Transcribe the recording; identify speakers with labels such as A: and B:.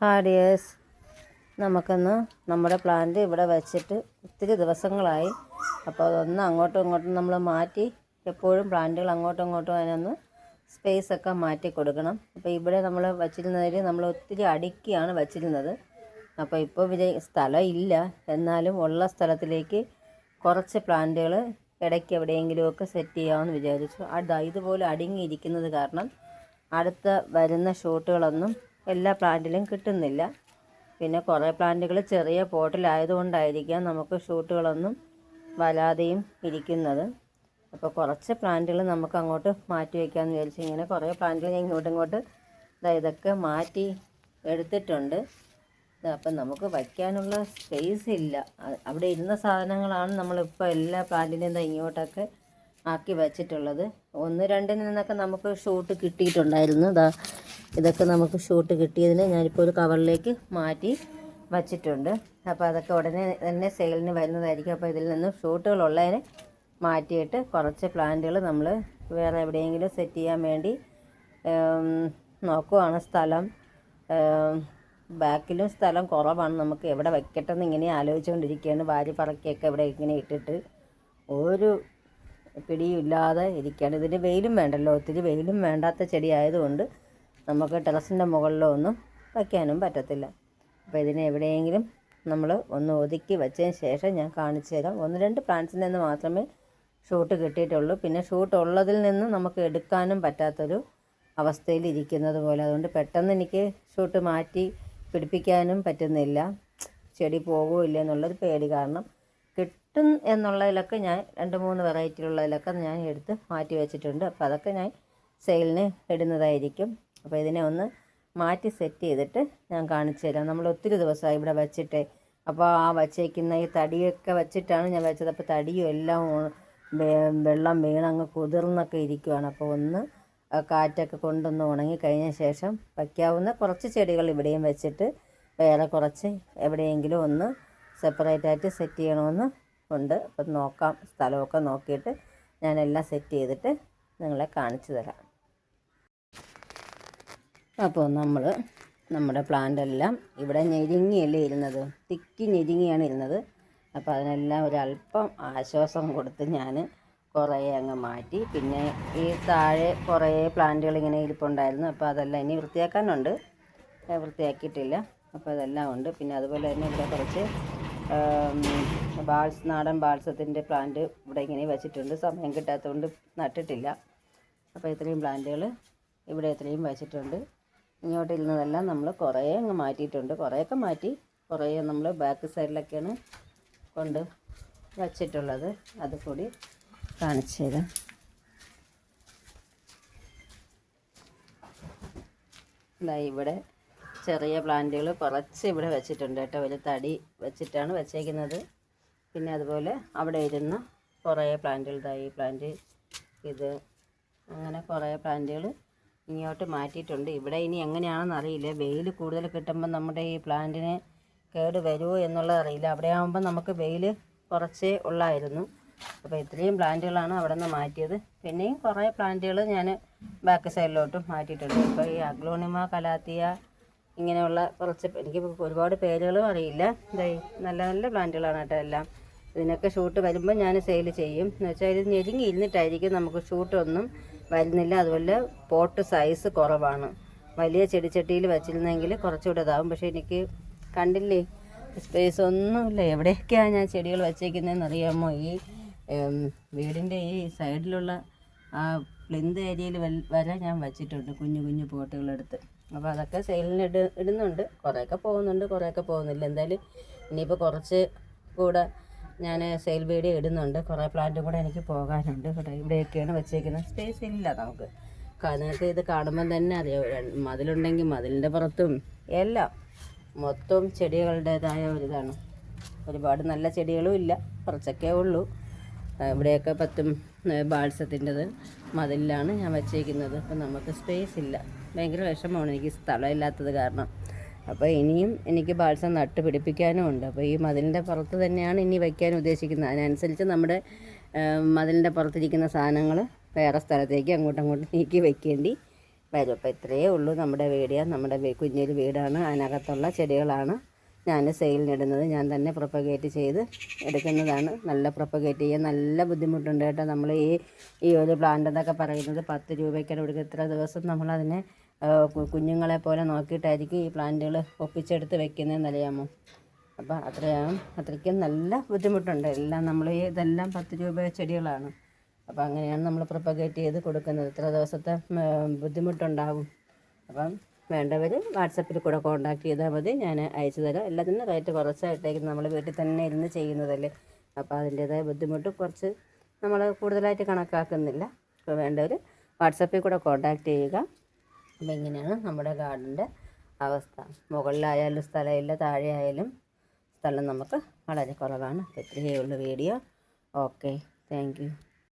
A: ഹാഡിയേഴ്സ് നമുക്കൊന്ന് നമ്മുടെ പ്ലാന്റ് ഇവിടെ വെച്ചിട്ട് ഒത്തിരി ദിവസങ്ങളായി. അപ്പോൾ അതൊന്ന് അങ്ങോട്ടും ഇങ്ങോട്ടും നമ്മൾ മാറ്റി എപ്പോഴും പ്ലാന്റുകൾ അങ്ങോട്ടും ഇങ്ങോട്ടും അതിനൊന്ന് സ്പേസ് ഒക്കെ മാറ്റി കൊടുക്കണം. അപ്പോൾ ഇവിടെ നമ്മൾ വച്ചിരുന്നതിൽ നമ്മൾ ഒത്തിരി അടുക്കിയാണ് വച്ചിരുന്നത്. അപ്പോൾ ഇപ്പോൾ വിജയ സ്ഥലം ഇല്ല. എന്നാലും ഉള്ള സ്ഥലത്തിലേക്ക് കുറച്ച് പ്ലാന്റുകൾ ഇടയ്ക്ക് എവിടെയെങ്കിലുമൊക്കെ സെറ്റ് ചെയ്യാമെന്ന് വിചാരിച്ചു. അത് ഇതുപോലെ അടുങ്ങിയിരിക്കുന്നത് കാരണം അടുത്ത വരുന്ന ഷൂട്ടുകളൊന്നും എല്ലാ പ്ലാന്റിലും കിട്ടുന്നില്ല. പിന്നെ കുറേ പ്ലാന്റുകൾ ചെറിയ പോട്ടിലായതുകൊണ്ടായിരിക്കാം നമുക്ക് ഷൂട്ടുകളൊന്നും വരാതെയും ഇരിക്കുന്നത്. അപ്പോൾ കുറച്ച് പ്ലാന്റുകൾ നമുക്ക് അങ്ങോട്ട് മാറ്റി വയ്ക്കാമെന്ന് വിചാരിച്ചു ഇങ്ങനെ കുറേ പ്ലാന്റുകൾ ഞാൻ ഇങ്ങോട്ടും ഇങ്ങോട്ട് ഇതൊക്കെ മാറ്റി എടുത്തിട്ടുണ്ട്. അപ്പം നമുക്ക് വയ്ക്കാനുള്ള സ്പേസ് ഇല്ല. അവിടെ ഇരുന്ന സാധനങ്ങളാണ് നമ്മളിപ്പോൾ എല്ലാ പ്ലാന്റിനെയും ഇങ്ങോട്ടൊക്കെ ആക്കി വെച്ചിട്ടുള്ളത്. ഒന്ന് രണ്ടിൽ നിന്നൊക്കെ നമുക്ക് ഷൂട്ട് കിട്ടിയിട്ടുണ്ടായിരുന്നു. ഇതാ ഇതൊക്കെ നമുക്ക് ഷൂട്ട് കിട്ടിയതിന് ഞാനിപ്പോൾ ഒരു കവറിലേക്ക് മാറ്റി വച്ചിട്ടുണ്ട്. അപ്പോൾ അതൊക്കെ ഉടനെ തന്നെ സെയിലിന് വരുന്നതായിരിക്കും. അപ്പോൾ ഇതിൽ നിന്ന് ഷൂട്ടുകൾ ഷൂട്ടുകളുള്ളതിനെ മാറ്റിയിട്ട് കുറച്ച് പ്ലാന്റുകൾ നമ്മൾ വേറെ എവിടെയെങ്കിലും സെറ്റ് ചെയ്യാൻ വേണ്ടി നോക്കുവാണ് സ്ഥലം. ബാക്കിലും സ്ഥലം കുറവാണ്. നമുക്ക് എവിടെ വെക്കട്ടെന്ന് ഇങ്ങനെ ആലോചിച്ചുകൊണ്ടിരിക്കുകയാണ്. വാരി പറക്കിയൊക്കെ ഇവിടെ ഇങ്ങനെ ഇട്ടിട്ട് ഒരു പിടിയും ഇല്ലാതെ ഇരിക്കുകയാണ്. ഇതിന് വെയിലും വേണ്ടല്ലോ. ഒത്തിരി വെയിലും വേണ്ടാത്ത ചെടി ആയതുകൊണ്ട് നമുക്ക് ടെറസിന്റെ മുകളിലോ ഒന്നും വയ്ക്കാനും പറ്റത്തില്ല. അപ്പോൾ ഇതിനെ എവിടെയെങ്കിലും നമ്മൾ ഒന്ന് ഒതുക്കി വെച്ചതിന് ശേഷം ഞാൻ കാണിച്ചു തരാം. ഒന്ന് രണ്ട് പ്ലാന്റ്സിൽ നിന്ന് മാത്രമേ ഷൂട്ട് കിട്ടിയിട്ടുള്ളൂ. പിന്നെ ഷൂട്ട് ഉള്ളതിൽ നിന്ന് നമുക്ക് എടുക്കാനും പറ്റാത്തൊരു അവസ്ഥയിൽ ഇരിക്കുന്നത് പോലെ. അതുകൊണ്ട് പെട്ടെന്ന് എനിക്ക് ഷൂട്ട് മാറ്റി പിടിപ്പിക്കാനും പറ്റുന്നില്ല. ചെടി പോകുമോ ഇല്ല എന്നുള്ളൊരു പേടി കാരണം കിട്ടും എന്നുള്ളതിലൊക്കെ ഞാൻ രണ്ട് മൂന്ന് വെറൈറ്റിയിലുള്ളതിലൊക്കെ ഞാൻ എടുത്ത് മാറ്റി വെച്ചിട്ടുണ്ട്. അപ്പോൾ അതൊക്കെ ഞാൻ സെയിലിന് ഇടുന്നതായിരിക്കും. അപ്പോൾ ഇതിനെ ഒന്ന് മാറ്റി സെറ്റ് ചെയ്തിട്ട് ഞാൻ കാണിച്ചു തരാം. നമ്മൾ ഒത്തിരി ദിവസമായി ഇവിടെ വെച്ചിട്ട്. അപ്പോൾ ആ വച്ചേക്കുന്ന ഈ തടിയൊക്കെ വെച്ചിട്ടാണ് ഞാൻ വെച്ചത്. അപ്പോൾ തടിയും എല്ലാം വെള്ളം വീണങ്ങ് കുതിർന്നൊക്കെ ഇരിക്കുവാണ്. അപ്പോൾ ഒന്ന് കാറ്റൊക്കെ കൊണ്ടൊന്ന് ഉണങ്ങി കഴിഞ്ഞ ശേഷം വയ്ക്കാവുന്ന കുറച്ച് ചെടികൾ ഇവിടെയും വെച്ചിട്ട് വേറെ കുറച്ച് എവിടെയെങ്കിലും ഒന്ന് സെപ്പറേറ്റ് ആയിട്ട് സെറ്റ് ചെയ്യണമെന്ന് ഉണ്ട്. അപ്പം നോക്കാം. സ്ഥലമൊക്കെ നോക്കിയിട്ട് ഞാനെല്ലാം സെറ്റ് ചെയ്തിട്ട് നിങ്ങളെ കാണിച്ചു തരാം. അപ്പോൾ നമ്മൾ നമ്മുടെ പ്ലാന്റ് എല്ലാം ഇവിടെ ഞെരുങ്ങിയല്ലേ ഇരുന്നത്? തിക്കി ഞെരുങ്ങിയാണ് ഇരുന്നത്. അപ്പോൾ അതിനെല്ലാം ഒരല്പം ആശ്വാസം കൊടുത്ത് ഞാൻ കുറേ അങ്ങ് മാറ്റി. പിന്നെ ഈ താഴെ കുറേ പ്ലാന്റുകൾ ഇങ്ങനെ ഇരിപ്പുണ്ടായിരുന്നു. അപ്പോൾ അതെല്ലാം ഇനി വൃത്തിയാക്കാനുണ്ട്. വൃത്തിയാക്കിയിട്ടില്ല. അപ്പോൾ അതെല്ലാം ഉണ്ട്. പിന്നെ അതുപോലെ തന്നെ ഇവിടെ കുറച്ച് ബാൾസ് നാടൻ ബാൾസത്തിന്റെ പ്ലാന്റ് ഇവിടെ ഇങ്ങനെ വെച്ചിട്ടുണ്ട്. സമയം കിട്ടാത്തതുകൊണ്ട് നട്ടിട്ടില്ല. അപ്പോൾ ഇത്രയും പ്ലാന്റുകൾ ഇവിടെ ഇത്രയും വെച്ചിട്ടുണ്ട്. ഇങ്ങോട്ട് ഇരുന്നതെല്ലാം നമ്മൾ കുറേ അങ്ങ് മാറ്റിയിട്ടുണ്ട്. കുറേയൊക്കെ മാറ്റി കുറേ നമ്മൾ ബാക്ക് സൈഡിലൊക്കെയാണ് കൊണ്ട് വച്ചിട്ടുള്ളത്. അത് കൂടി കാണിച്ചു തരാം. ഇവിടെ ചെറിയ പ്ലാന്റുകൾ കുറച്ച് ഇവിടെ വെച്ചിട്ടുണ്ട് കേട്ടോ. ഒരു തടി വെച്ചിട്ടാണ് വെച്ചേക്കുന്നത്. പിന്നെ അതുപോലെ അവിടെ ഇരുന്ന് കുറേ പ്ലാന്റുകൾ പ്ലാന്റ് ഇത് അങ്ങനെ കുറേ പ്ലാന്റുകൾ ഇങ്ങോട്ട് മാറ്റിയിട്ടുണ്ട്. ഇവിടെ ഇനി എങ്ങനെയാണെന്ന് അറിയില്ല. വെയിൽ കൂടുതൽ കിട്ടുമ്പോൾ നമ്മുടെ ഈ പ്ലാന്റിന് കേട് വരുമോ എന്നുള്ളത് അറിയില്ല. അവിടെ ആകുമ്പോൾ നമുക്ക് വെയിൽ കുറച്ചേ ഉള്ളായിരുന്നു. അപ്പോൾ ഇത്രയും പ്ലാന്റുകളാണ് അവിടെ നിന്ന് മാറ്റിയത്. പിന്നെയും കുറേ പ്ലാന്റുകൾ ഞാൻ ബാക്ക് സൈഡിലോട്ടും മാറ്റിയിട്ടുണ്ട്. ഇപ്പോൾ ഈ അഗ്ലോണിമ കലാത്തിയ ഇങ്ങനെയുള്ള കുറച്ച് എനിക്ക് ഒരുപാട് പേരുകളും അറിയില്ല. ഇതായി നല്ല നല്ല പ്ലാന്റുകളാണ് കേട്ടോ എല്ലാം. ഇതിനൊക്കെ ഷൂട്ട് വരുമ്പോൾ ഞാൻ സെയിൽ ചെയ്യും. എന്ന് വെച്ചാൽ ഇത് ഞെരുങ്ങി ഇരുന്നിട്ടായിരിക്കും നമുക്ക് ഷൂട്ടൊന്നും വരുന്നില്ല. അതുപോലെ പോട്ട് സൈസ് കുറവാണ്. വലിയ ചെടിച്ചട്ടിയിൽ വെച്ചിരുന്നെങ്കിൽ കുറച്ചുകൂടെ ഇതാവും. പക്ഷേ എനിക്ക് കണ്ടില്ലേ സ്പേസ് ഒന്നുമില്ല. എവിടെയൊക്കെയാണ് ഞാൻ ചെടികൾ വെച്ചേക്കുന്നതെന്ന് അറിയാമോ? ഈ വീടിന്റെ ഈ സൈഡിലുള്ള ആ പ്ലിന്ത് ഏരിയയിൽ വരെ ഞാൻ വെച്ചിട്ടുണ്ട് കുഞ്ഞു കുഞ്ഞു പോട്ടുകളെടുത്ത്. അപ്പോൾ അതൊക്കെ സെയിലിന് ഇട ഇടുന്നുണ്ട്. കുറേയൊക്കെ പോകുന്നുണ്ട് കുറേയൊക്കെ പോകുന്നില്ല. എന്തായാലും ഇനിയിപ്പോൾ കുറച്ച് കൂടെ ഞാൻ സെയിൽ വീഡിയോ ഇടുന്നുണ്ട്. കുറേ പ്ലാന്റും കൂടെ എനിക്ക് പോകാനുണ്ട്. ഇവിടെ ഇവിടെയൊക്കെയാണ് വെച്ചേക്കുന്നത് സ്പേസ് ഇല്ല നമുക്ക്. കാരണം ഇത് കാണുമ്പം തന്നെ രണ്ട് മതിലുണ്ടെങ്കിൽ മതിലിന്റെ പുറത്തും എല്ലാം മൊത്തം ചെടികളുടേതായ ഒരിതാണ്. ഒരുപാട് നല്ല ചെടികളും ഇല്ല. കുറച്ചൊക്കെ ഉള്ളൂ. ഇവിടെയൊക്കെ പത്തും ബാൾസത്തിന്റെത് മതിലിലാണ് ഞാൻ വെച്ചേക്കുന്നത്. അപ്പം നമുക്ക് സ്പേസ് ഇല്ല. ഭയങ്കര വിഷമമാണ്. എനിക്ക് സ്ഥലമില്ലാത്തത് കാരണം. അപ്പോൾ ഇനിയും എനിക്ക് ബാൾസം നട്ട് പിടിപ്പിക്കാനും ഉണ്ട്. അപ്പോൾ ഈ മതിലിന്റെ പുറത്ത് തന്നെയാണ് ഇനി വയ്ക്കാൻ ഉദ്ദേശിക്കുന്നത്. അതിനനുസരിച്ച് നമ്മുടെ മതിലിന്റെ പുറത്തിരിക്കുന്ന സാധനങ്ങൾ വേറെ സ്ഥലത്തേക്ക് അങ്ങോട്ടും അങ്ങോട്ടും നീക്കി വെക്കേണ്ടി വരും. അപ്പോൾ ഇത്രയേ ഉള്ളൂ നമ്മുടെ വീഡിയോ നമ്മുടെ കുഞ്ഞൊരു വീടാണ്. അതിനകത്തുള്ള ചെടികളാണ് ഞാൻ സെയിലിനിടുന്നത് ഞാൻ തന്നെ പ്രൊപ്പഗേറ്റ് ചെയ്ത് എടുക്കുന്നതാണ്. നല്ല പ്രൊപ്പഗേറ്റ് ചെയ്യാൻ നല്ല ബുദ്ധിമുട്ടുണ്ട് കേട്ടോ. നമ്മൾ ഈ ഈ ഒരു പ്ലാന്റ് എന്നൊക്കെ പറയുന്നത് പത്ത് രൂപയ്ക്കാണ്. കൊടുക്കുക ഇത്ര ദിവസം നമ്മളതിനെ കുഞ്ഞുങ്ങളെ പോലെ നോക്കിയിട്ടായിരിക്കും ഈ പ്ലാന്റുകൾ ഒപ്പിച്ചെടുത്ത് വെക്കുന്നതെന്ന് അറിയാമോ അപ്പോൾ അത്രയാവും അത്രയ്ക്കും നല്ല ബുദ്ധിമുട്ടുണ്ട്. എല്ലാം നമ്മൾ ഇതെല്ലാം പത്ത് രൂപ ചെടികളാണ്. അപ്പോൾ അങ്ങനെയാണ് നമ്മൾ പ്രൊപ്പഗേറ്റ് ചെയ്ത് കൊടുക്കുന്നത്. ഇത്ര ദിവസത്തെ ബുദ്ധിമുട്ടുണ്ടാവും. അപ്പം വേണ്ടവർ വാട്സപ്പിൽ കൂടെ കോൺടാക്ട് ചെയ്താൽ മതി. ഞാൻ അയച്ചു തരാം. എല്ലാത്തിനും റേറ്റ് കുറച്ചായിട്ടേക്കും നമ്മൾ വീട്ടിൽ തന്നെ ഇരുന്ന് ചെയ്യുന്നതല്ലേ. അപ്പോൾ അതിന്റേതായ ബുദ്ധിമുട്ട് കുറച്ച് നമ്മൾ കൂടുതലായിട്ട് കണക്കാക്കുന്നില്ല. അപ്പോൾ വേണ്ടവർ വാട്സപ്പിൽ കൂടെ കോൺടാക്ട് ചെയ്യുക. അപ്പോൾ ഇങ്ങനെയാണ് നമ്മുടെ ഗാർഡന്റെ അവസ്ഥ. മുകളിലായാലും സ്ഥലമില്ല താഴെയായാലും സ്ഥലം നമുക്ക് വളരെ കുറവാണ്. ഇത്രയേ ഉള്ളൂ വീഡിയോ. Okay thank